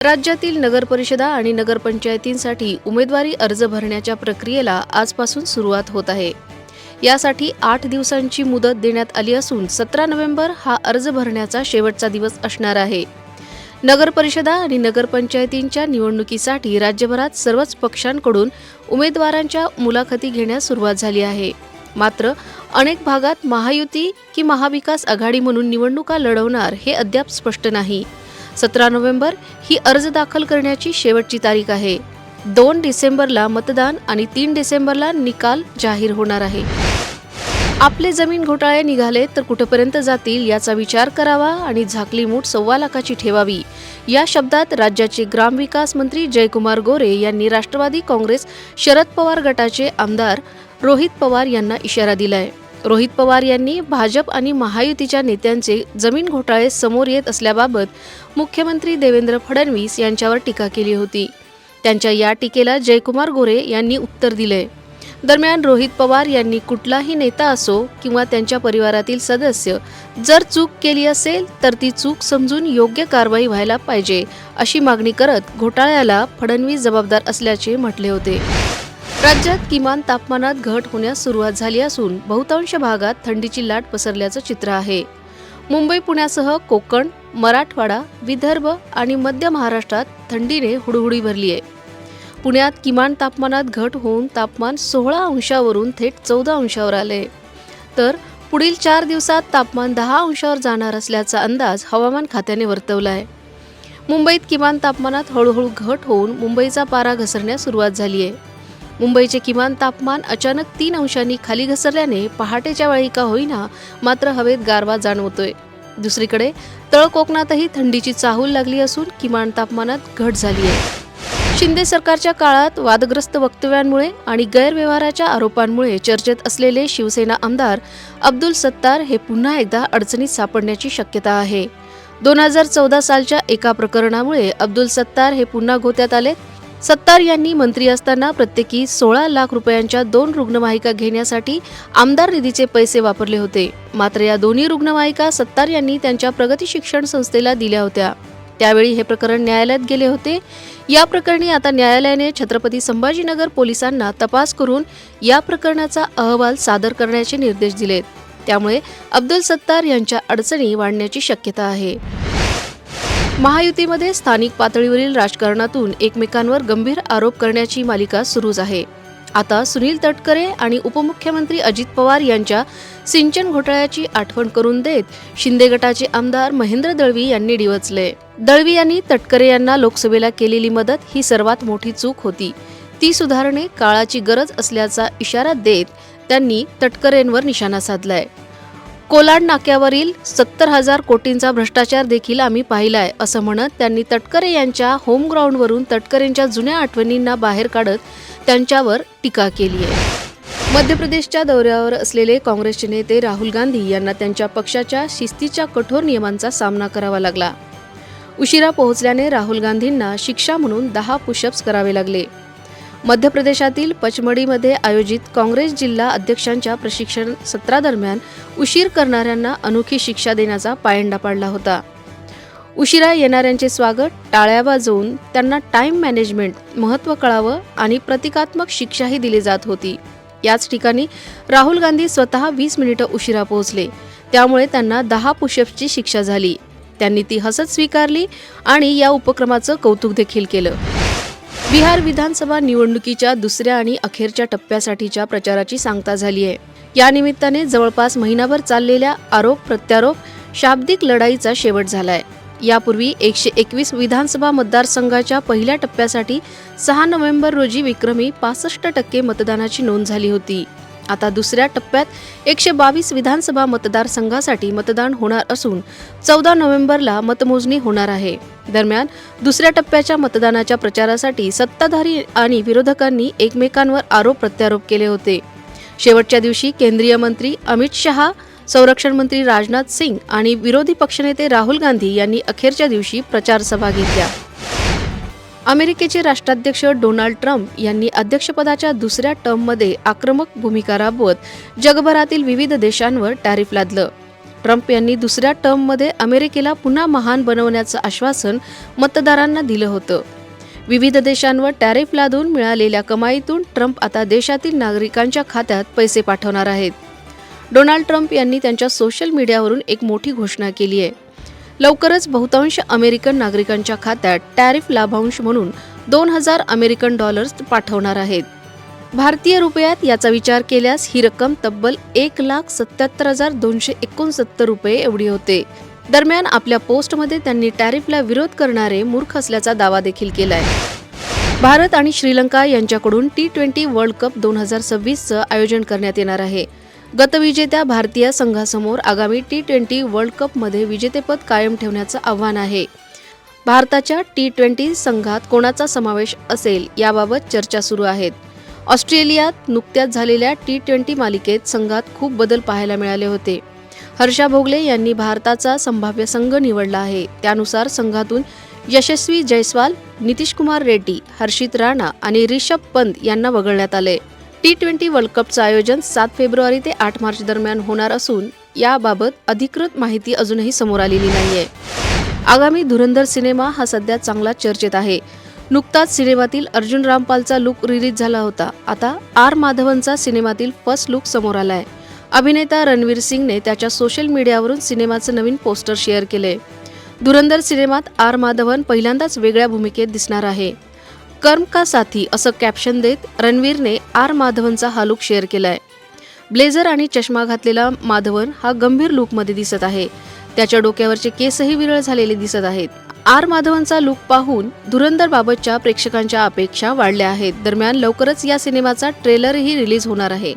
राज्यातील नगरपरिषदा आणि नगरपंचायतींसाठी उमेदवारी अर्ज भरण्याच्या प्रक्रियेला आजपासून सुरुवात होत आहे. यासाठी आठ दिवसांची मुदत देण्यात आली असून सतरा नोव्हेंबर हा अर्ज भरण्याचा शेवटचा दिवस असणार आहे. नगरपरिषदा आणि नगरपंचायतींच्या निवडणुकीसाठी राज्यभरात सर्वच पक्षांकडून उमेदवारांच्या मुलाखती घेण्यास सुरुवात झाली आहे. मात्र अनेक भागात महायुती की महाविकास आघाडी म्हणून निवडणुका लढवणार हे अद्याप स्पष्ट नाही. सतरा नोव्हेंबर ही अर्ज दाखल करण्याची शेवटची तारीख आहे. दोन डिसेंबरला मतदान आणि तीन डिसेंबरला निकाल जाहीर होणार आहे. आपले जमीन घोटाळे निघाले तर कुठपर्यंत जातील याचा विचार करावा आणि झाकली मूठ सव्वा लाखाची ठेवावी. या शब्दात राज्याचे ग्रामविकास मंत्री जयकुमार गोरे यांनी राष्ट्रवादी काँग्रेस शरद पवार गटाचे आमदार रोहित पवार यांना इशारा दिलाय. रोहित पवार यांनी भाजप आणि महायुतीच्या नेत्यांचे जमीन घोटाळे समोर येत असल्याबाबत मुख्यमंत्री देवेंद्र फडणवीस यांच्यावर टीका केली होती. त्यांच्या या टीकेला जयकुमार गोरे यांनी उत्तर दिले दरम्यान रोहित पवार यांनी कुठलाही नेता असो किंवा त्यांच्या परिवारातील सदस्य जर चूक केली असेल तर ती चूक समजून योग्य कारवाई व्हायला पाहिजे अशी मागणी करत घोटाळ्याला फडणवीस जबाबदार असल्याचे म्हटले होते. राज्यात किमान तापमानात घट होण्यास सुरुवात झाली असून बहुतांश भागात थंडीची लाट पसरल्याचं चित्र आहे. मुंबई पुण्यासह कोकण मराठवाडा विदर्भ आणि मध्य महाराष्ट्रात थंडीने हुडहुडी भरली आहे. पुण्यात किमान तापमानात घट होऊन तापमान सोळा अंशावरून थेट चौदा अंशावर आले. तर पुढील चार दिवसात तापमान दहा अंशावर जाणार असल्याचा अंदाज हवामान खात्याने वर्तवला आहे. मुंबईत किमान तापमानात हळूहळू घट होऊन मुंबईचा पारा घसरण्यास सुरुवात झाली आहे. मुंबईचे किमान तापमान अचानक तीन अंशांनी खाली घसरल्याने पहाटेच्या वेळी का होईना मात्र हवेत गारवा जाणवतोय. दुसरीकडे तळ कोकणातही थंडीची चाहूल लागली असून किमान तापमानात घट झाली आहे. शिंदे सरकारच्या काळात वादग्रस्त वक्तव्यांमुळे आणि गैरव्यवहाराच्या आरोपांमुळे चर्चेत असलेले शिवसेना आमदार अब्दुल सत्तार हे पुन्हा एकदा अडचणीत सापडण्याची शक्यता आहे. दोन हजार चौदा सालच्या एका प्रकरणामुळे अब्दुल सत्तार हे पुन्हा गोत्यात आले सत्तार यांनी मंत्री असताना प्रत्येकी सोळा लाख रुपयांच्या दोन रुग्णवाहिका घेण्यासाठी आमदार निधीचे पैसे वापरले होते. मात्र या दोन्ही रुग्णवाहिका सत्तार यांनी त्यांच्या प्रगती शिक्षण संस्थेला दिल्या होत्या. त्यावेळी हे प्रकरण न्यायालयात गेले होते. या प्रकरणी आता न्यायालयाने छत्रपती संभाजीनगर पोलिसांना तपास करून या प्रकरणाचा अहवाल सादर करण्याचे निर्देश दिलेत. त्यामुळे अब्दुल सत्तार यांच्या अडचणी वाढण्याची शक्यता आहे. महायुतीमध्ये स्थानिक पातळीवरील राजकारणातून एकमेकांवर गंभीर आरोप करण्याची मालिका सुरूच आहे. आता सुनील तटकरे आणि उपमुख्यमंत्री अजित पवार यांच्या सिंचन घोटाळ्याची आठवण करून देत शिंदे गटाचे आमदार महेंद्र दळवी यांनी डिवचले. दळवी यांनी तटकरे यांना लोकसभेला केलेली मदत ही सर्वात मोठी चूक होती. ती सुधारणे काळाची गरज असल्याचा इशारा देत त्यांनी तटकरेंवर निशाणा साधलाय. कोलाड नाक्यावरील सत्तर हजार कोटींचा भ्रष्टाचार देखील आम्ही पाहिलाय असं म्हणत त्यांनी तटकरे यांच्या होम ग्राउंडवरून तटकरेंच्या जुन्या आठवणींना बाहेर काढत त्यांच्यावर टीका केली आहे. मध्य प्रदेशच्या दौऱ्यावर असलेले काँग्रेसचे नेते राहुल गांधी यांना त्यांच्या पक्षाच्या शिस्तीच्या कठोर नियमांचा सामना करावा लागला. उशिरा पोहोचल्याने राहुल गांधींना शिक्षा म्हणून दहा पुशअप्स करावे लागले. मध्य प्रदेशातील पचमडीमध्ये आयोजित काँग्रेस जिल्हा अध्यक्षांच्या प्रशिक्षण सत्रादरम्यान उशीर करणाऱ्यांना अनोखी शिक्षा देण्याचा पायंडा पाडला होता. उशिरा येणाऱ्यांचे स्वागत टाळ्या वाजवून त्यांना टाईम मॅनेजमेंट महत्त्व कळावं आणि प्रतिकात्मक शिक्षाही दिली जात होती. याच ठिकाणी राहुल गांधी स्वतः वीस मिनिटं उशिरा पोहोचले. त्यामुळे त्यांना दहा पुशअप्सची शिक्षा झाली. त्यांनी ती हसत स्वीकारली आणि या उपक्रमाचं कौतुक देखील केलं. बिहार विधानसभा निवडणुकीच्या दुसऱ्या आणि अखेरच्या टप्प्यासाठीच्या प्रचाराची सांगता झाली आहे. या निमित्ताने जवळपास महिनाभर चाललेल्या आरोप प्रत्यारोप शाब्दिक लढाईचा शेवट झालाय. यापूर्वी एकशे एकवीस विधानसभा मतदारसंघाच्या पहिल्या टप्प्यासाठी सहा नोव्हेंबर रोजी विक्रमी पासष्ट टक्के मतदानाची नोंद झाली होती. आता दुसऱ्या टप्प्यात एकशे बावीस विधानसभा मतदारसंघासाठी मतदान होणार असून चौदा नोव्हेंबरला मतमोजणी होणार आहे. दरम्यान दुसऱ्या टप्प्याच्या मतदानाच्या प्रचारासाठी सत्ताधारी आणि विरोधकांनी एकमेकांवर आरोप प्रत्यारोप केले होते. शेवटच्या दिवशी केंद्रीय मंत्री अमित शहा संरक्षण मंत्री राजनाथ सिंग आणि विरोधी पक्षनेते राहुल गांधी यांनी अखेरच्या दिवशी प्रचारसभा घेतल्या. अमेरिकेचे राष्ट्राध्यक्ष डोनाल्ड ट्रम्प यांनी अध्यक्षपदाच्या दुसऱ्या टर्ममध्ये आक्रमक भूमिका राबवत जगभरातील विविध देशांवर टॅरिफ लादलं. ट्रम्प यांनी दुसऱ्या टर्ममध्ये अमेरिकेला पुन्हा महान बनवण्याचं आश्वासन मतदारांना दिलं होतं. विविध देशांवर टॅरिफ लादून मिळालेल्या कमाईतून ट्रम्प आता देशातील नागरिकांच्या खात्यात पैसे पाठवणार आहेत. डोनाल्ड ट्रम्प यांनी त्यांच्या सोशल मीडियावरून एक मोठी घोषणा केली आहे. लवकरच बहुतांश अमेरिकन नागरिकांच्या खात्यात टॅरिफ लाभांश म्हणून दोन हजार अमेरिकन डॉलर्स पाठवणार आहेत. भारतीय रुपयात याचा विचार केल्यास ही रक्कम तब्बल एक लाख सत्याहत्तर हजार दोनशे एकोणसत्तर रुपये एवढी होते. दरम्यान आपल्या पोस्टमध्ये त्यांनी टॅरिफला विरोध करणारे मूर्ख असल्याचा दावा देखील केलाय. भारत आणि श्रीलंका यांच्याकडून टी ट्वेंटी वर्ल्ड कप दोन हजार सव्वीसचं आयोजन करण्यात येणार आहे. गतविजेत्या भारतीय संघासमोर आगामी टी ट्वेंटी वर्ल्ड कपमध्ये विजेतेपद कायम ठेवण्याचं आव्हान आहे. भारताच्या टी ट्वेंटी संघात कोणाचा समावेश असेल याबाबत चर्चा सुरू आहेत. ऑस्ट्रेलियात नुकत्याच झालेल्या टी ट्वेंटी मालिकेत संघात खूप बदल पाहायला मिळाले होते. हर्षा भोगले यांनी भारताचा संभाव्य संघ निवडला आहे. त्यानुसार संघातून यशस्वी जयस्वाल नितीश कुमार रेड्डी हर्षित राणा आणि रिषभ पंत यांना वगळण्यात आले. टी ट्वेंटी वर्ल्ड कपचं आयोजन सात फेब्रुवारी ते आठ मार्च दरम्यान होणार असून याबाबत अधिकृत माहिती अजूनही समोर आलेली नाहीये. आगामी धुरंधर सिनेमा हा सध्या चांगला चर्चेत आहे. नुकताच सिनेमातील अर्जुन रामपालचा लुक रिलीज झाला होता. आता आर माधवनचा सिनेमातील फर्स्ट लुक समोर आलाय. अभिनेता रणवीर सिंगने त्याच्या सोशल मीडियावरून सिनेमाचं नवीन पोस्टर शेअर केले धुरंधर सिनेमात आर माधवन पहिल्यांदाच वेगळ्या भूमिकेत दिसणार आहे. कर्म का साथी असं कॅप्शन देत रणवीरने आर माधवनचा हा लुक शेअर केलाय. ब्लेझर आणि चष्मा घातलेला माधवन हा गंभीर लुकमध्ये दिसत आहे. त्याच्या डोक्यावरचे केसही विरळ झालेले दिसत आहेत. आर माधवनचा लुक पाहून धुरंधर बाबतच्या प्रेक्षकांच्या अपेक्षा वाढल्या आहेत. दरम्यान लवकरच या सिनेमाचा ट्रेलरही रिलीज होणार आहे.